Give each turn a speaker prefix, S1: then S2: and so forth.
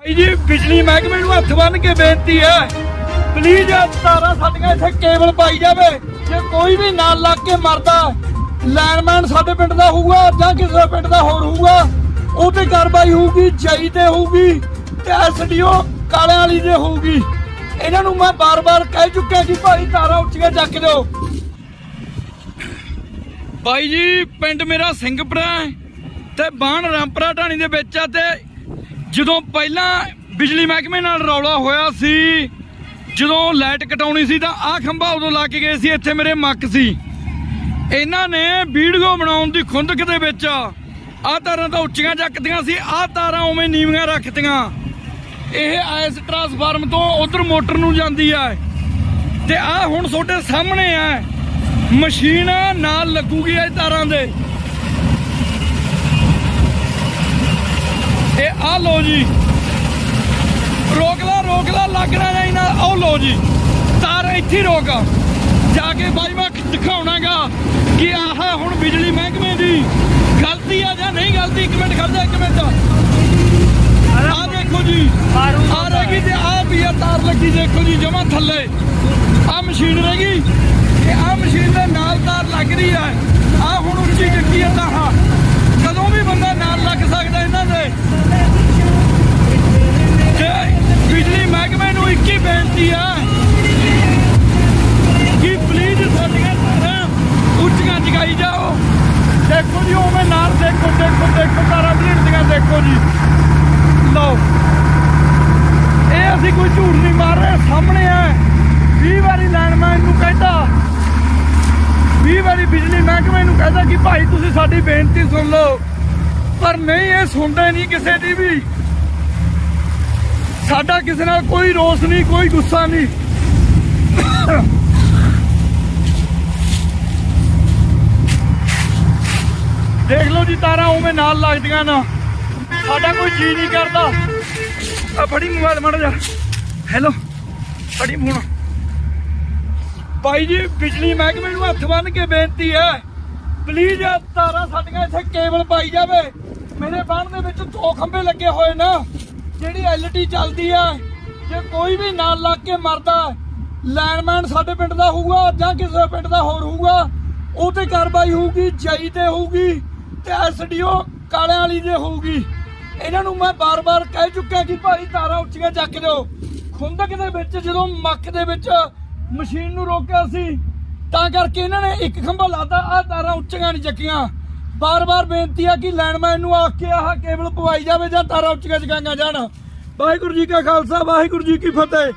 S1: ਭਾਈ ਜੀ, ਬਿਜਲੀ ਮਹਿਕਮੇ ਨੂੰ ਹੱਥ ਬੰਨ ਕੇ ਬੇਨਤੀ ਹੈ ਪਲੀਜ਼ ਤਾਰਾਂ ਸਾਡੀਆਂ ਇੱਥੇ ਕੇਬਲ ਪਾਈ ਜਾਵੇ। ਜੇ ਕੋਈ ਵੀ ਨਾਲ ਲੱਗ ਕੇ ਮਰਦਾ ਲੈਂਡਮੈਨ ਸਾਡੇ ਪਿੰਡ ਦਾ ਹੋਊਗਾ ਜਾਂ ਕਿਸੇ ਪਿੰਡ ਦਾ ਹੋਰ ਹੋਊਗਾ ਉਹ ਤੇ ਕਾਰਵਾਈ ਹੋਊਗੀ, ਜਈ ਤੇ ਹੋਊਗੀ, ਤੇ ਐਸਡੀਓ ਕਾਲਿਆਂ ਵਾਲੀ ਤੇ ਹੋਊਗੀ। ਇਹਨਾਂ ਨੂੰ ਮੈਂ ਬਾਰ-ਬਾਰ ਕਹਿ ਚੁੱਕਿਆ ਕਿ ਭਾਈ, ਤਾਰਾਂ ਉੱਚੀਆਂ ਚੱਕ ਦਿਓ। ਬਾਈ ਜੀ, ਪਿੰਡ ਮੇਰਾ ਸਿੰਘਪੁਰਾ ਤੇ ਬਾਣ ਰਾਮਪੁਰਾ ਢਾਣੀ ਦੇ ਵਿੱਚ ਆ ਤੇ ਜਦੋਂ ਪਹਿਲਾਂ ਬਿਜਲੀ ਮਹਿਕਮੇ ਨਾਲ ਰੌਲਾ ਹੋਇਆ ਸੀ, ਜਦੋਂ ਲਾਈਟ ਕਟਾਉਣੀ ਸੀ ਤਾਂ ਆਹ ਖੰਭਾ ਉਦੋਂ ਲਾ ਕੇ ਗਏ ਸੀ, ਇੱਥੇ ਮੇਰੇ ਮੱਕ ਸੀ। ਇਹਨਾਂ ਨੇ ਵੀਡੀਓ ਬਣਾਉਣ ਦੀ ਖੁੰਦਕ ਦੇ ਵਿੱਚ ਆਹ ਤਾਰਾਂ ਤਾਂ ਉੱਚੀਆਂ ਚੱਕਦੀਆਂ ਸੀ, ਆਹ ਤਾਰਾਂ ਉਵੇਂ ਨੀਵੀਆਂ ਰੱਖਤੀਆਂ। ਇਹ ਐਸ ਟਰਾਂਸਫਾਰਮ ਤੋਂ ਉਧਰ ਮੋਟਰ ਨੂੰ ਜਾਂਦੀ ਆ। ਤੇ ਆਹ ਹੁਣ ਤੁਹਾਡੇ ਸਾਹਮਣੇ ਆ। ਮਸ਼ੀਨ ਨਾਲ ਲੱਗੂਗੀ ਇਹ ਤਾਰਾਂ ਦੇ। ਆ ਲੋ ਜੀ। ਰੋਕ ਲਾ ਰੋਕ ਲਾ ਲੱਗਣਾ ਨਹੀਂ ਨਾ ਉਹ ਲੋ ਜੀ। ਤਾਰ ਇੱਥੇ ਰੋਕ। ਜਾ ਕੇ ਬਾਈ ਮੈਂ ਦਿਖਾਉਣਾਗਾ ਕਿ ਆਹ ਹੁਣ ਬਿਜਲੀ ਮਹਿਕਮੇ ਦੀ ਗਲਤੀ ਆ ਜਾਂ ਨਹੀਂ ਗਲਤੀ। ਇੱਕ ਮਿੰਟ ਖੜ ਜਾ, ਇੱਕ ਮਿੰਟ। ਆ ਦੇਖੋ ਜੀ। ਆ ਰਹੀ ਤੇ ਆ ਵੀ ਆ ਤਾਰ ਲੱਗੀ, ਦੇਖੋ ਜੀ, ਜਮਾ ਥੱਲੇ। ਆ ਮਸ਼ੀਨ ਰਹਿ ਗਈ। ਤੇ ਆ ਮਸ਼ੀਨ ਦੇ ਨਾਲ ਤਾਰ ਲੱਗ ਰਹੀ ਹੈ ਆ ਹੁਣ ਉੱਚੀ ਚੱਕੀ ਹੈ ਤਾਂ ਹਾਂ। ਦੇਖੋ ਦੇਖੋ ਦੇਖੋ, ਤਾਰਾਂ ਢਿੱਡੀਆਂ ਦੇਖੋ ਜੀ। ਲਓ। ਇਹ ਅਸੀਂ ਕੋਈ ਝੂਠ ਨਹੀਂ ਮਾਰ ਰਹੇ, ਸਾਹਮਣੇ ਆ 20 ਵਾਰੀ ਲੈਂਡਮੈਨ ਨੂੰ ਕਹਿੰਦਾ। 20 ਵਾਰੀ ਬਿਜਲੀ ਮਹਿਕਮੇ ਨੂੰ ਕਹਿੰਦਾ ਕਿ ਭਾਈ ਤੁਸੀਂ ਸਾਡੀ ਬੇਨਤੀ ਸੁਣ ਲਓ। ਪਰ ਨਹੀਂ, ਇਹ ਸੁਣਦੇ ਨਹੀਂ ਕਿਸੇ ਦੀ ਵੀ। ਸਾਡਾ ਕਿਸੇ ਨਾਲ ਕੋਈ ਰੋਸ ਨਹੀਂ, ਕੋਈ ਗੁੱਸਾ ਨਹੀਂ। ਦੇਖ ਲਓ ਜੀ, ਤਾਰਾਂ ਉਵੇਂ ਨਾਲ ਲੱਗਦੀਆਂ ਨਾ। ਸਾਡਾ ਕੋਈ ਜੀ ਨਹੀਂ ਕਰਦਾ। ਆ, ਫੜੀ ਮੋਬਾਈਲ ਮੜ ਜਾ ਹੈਲੋ ਫੜੀ ਫੋਨ ਭਾਈ ਜੀ, ਬਿਜਲੀ ਮਹਿਕਮੇ ਨੂੰ ਹੱਥ ਬੰਨ ਕੇ ਬੇਨਤੀ ਹੈ ਪਲੀਜ਼ ਤਾਰਾਂ ਸਾਡੀਆਂ ਇੱਥੇ ਕੇਬਲ ਪਾਈ ਜਾਵੇ। ਮੇਰੇ ਬਾਣ ਦੇ ਵਿੱਚ ਦੋ ਖੰਭੇ ਲੱਗੇ ਹੋਏ ਨਾ, ਜਿਹੜੀ ਐਲਟੀ ਚੱਲਦੀ ਆ ਜੇ ਕੋਈ ਵੀ ਨਾਲ ਲੱਗ ਕੇ ਮਰਦਾ ਲੈਂਡਮੈਨ ਸਾਡੇ ਪਿੰਡ ਦਾ ਹੋਊਗਾ ਜਾਂ ਕਿਸੇ ਪਿੰਡ ਦਾ ਹੋਰ ਹੋਊਗਾ ਉਹ ਤੇ ਕਾਰਵਾਈ ਹੋਊਗੀ ਜਈ ਤੇ ਹੋਊਗੀ। ਤੇ ਐਸਡੀਓ ਕਾਲਿਆਂ ਵਾਲੀ ਤੇ ਹੋਊਗੀ। ਇਹਨਾਂ ਨੂੰ ਮੈਂ ਬਾਰ-ਬਾਰ ਕਹਿ ਚੁੱਕਿਆ ਕਿ ਭਾਈ ਤਾਰਾਂ ਉੱਚੀਆਂ ਚੱਕ ਦਿਓ। ਖੁੰਦਕ ਦੇ ਵਿੱਚ ਜਦੋਂ ਮੱਕ ਦੇ ਵਿੱਚ ਮਸ਼ੀਨ ਨੂੰ ਰੋਕਿਆ ਸੀ, ਤਾਂ ਕਰਕੇ ਇਹਨਾਂ ਨੇ ਇੱਕ ਖੰਭਾ ਲਾਤਾ ਆ ਤਾਰਾਂ ਉੱਚੀਆਂ ਨਹੀਂ ਚੱਕੀਆਂ। ਬਾਰ-ਬਾਰ ਬੇਨਤੀ ਆ ਕਿ ਲੈਂਡਮੈਨ ਨੂੰ ਆਖ ਕੇ ਆਹ ਕੇਬਲ ਪਵਾਈ ਜਾਵੇ ਜਾਂ ਤਾਰਾਂ ਉੱਚੀਆਂ ਚਕਾਈਆਂ ਜਾਣ। ਵਾਹਿਗੁਰੂ ਜੀ ਕਾ ਖਾਲਸਾ, ਵਾਹਿਗੁਰੂ ਜੀ ਕੀ ਫਤਿਹ।